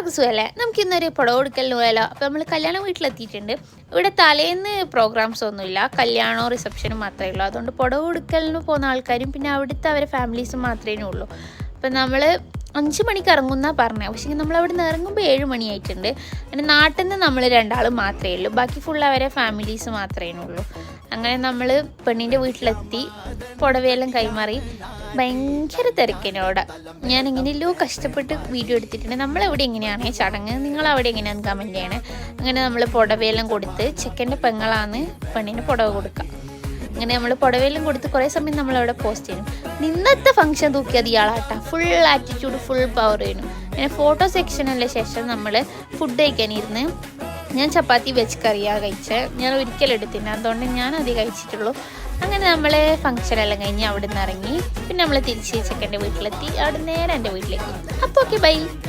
എല്ലാവർക്കും സുഖമല്ലേ? നമുക്ക് ഇന്നൊരു പുടവ കൊടുക്കലിന് പോയാലോ? അപ്പോൾ നമ്മൾ കല്യാണ വീട്ടിലെത്തിയിട്ടുണ്ട്. ഇവിടെ തലേന്ന് പ്രോഗ്രാംസ് ഒന്നുമില്ല. കല്യാണമോ റിസപ്ഷനും മാത്രമേ ഉള്ളൂ. അതുകൊണ്ട് പുടവ കൊടുക്കലിന് പോകുന്ന ആൾക്കാരും പിന്നെ അവിടുത്തെ അവരെ ഫാമിലീസും മാത്രമേ ഉള്ളൂ. അപ്പം നമ്മൾ അഞ്ച് മണിക്ക് ഇറങ്ങുന്നാ പറഞ്ഞത് പക്ഷേ നമ്മൾ അവിടെ നിന്ന് ഇറങ്ങുമ്പോൾ ഏഴ് മണിയായിട്ടുണ്ട്. പിന്നെ നാട്ടിൽ നിന്ന് നമ്മൾ രണ്ടാളും മാത്രമേ ഉള്ളൂ. ബാക്കി ഫുൾ അവരെ ഫാമിലീസ് മാത്രമേ ഉള്ളൂ. അങ്ങനെ നമ്മൾ പെണ്ണിന്റെ വീട്ടിലെത്തി പുടവയെല്ലാം കൈമാറി. ഭയങ്കര തിരക്കിനോട് ഞാൻ എങ്ങനെയല്ലോ കഷ്ടപ്പെട്ട് വീഡിയോ എടുത്തിട്ടുണ്ട്. നമ്മളെവിടെ എങ്ങനെയാണ്? ചടങ്ങ് നിങ്ങൾ അവിടെ എങ്ങനെയാണെന്ന് കമന്റ് ചെയ്യണേ. അങ്ങനെ നമ്മൾ പുടവയെല്ലാം കൊടുത്ത് ചെക്കന്റെ പെങ്ങളാന്ന് പെണ്ണിന് പുടവ കൊടുക്കുക അങ്ങനെ നമ്മൾ പുടവയിലും കൊടുത്ത് കുറേ സമയം നമ്മൾ അവിടെ പോസ്റ്റ് ചെയ്യും. നിന്നത്തെ ഫംഗ്ഷൻ തൂക്കിയത് ഇയാളാട്ടാ. ഫുൾ ആറ്റിറ്റ്യൂഡ് ഫുൾ പവർ ചെയ്യുന്നു പിന്നെ ഫോട്ടോ സെക്ഷനല്ല ശേഷം നമ്മൾ ഫുഡ് കഴിക്കാനിരുന്ന് ഞാൻ ചപ്പാത്തി വെച്ച് കറിയാണ് കഴിച്ചത് ഞാൻ ഒരിക്കലും എടുത്തില്ല. അതുകൊണ്ട് ഞാൻ അത് കഴിച്ചിട്ടുള്ളൂ. അങ്ങനെ നമ്മൾ ഫംഗ്ഷനെല്ലാം കഴിഞ്ഞ് അവിടെ നിന്ന് ഇറങ്ങി. പിന്നെ നമ്മൾ തിരിച്ച് ചെക്കന്റെ വീട്ടിലെത്തി. അവിടെ നേരെ എന്റെ വീട്ടിലേക്ക്. അപ്പോൾ ഓക്കെ ബൈ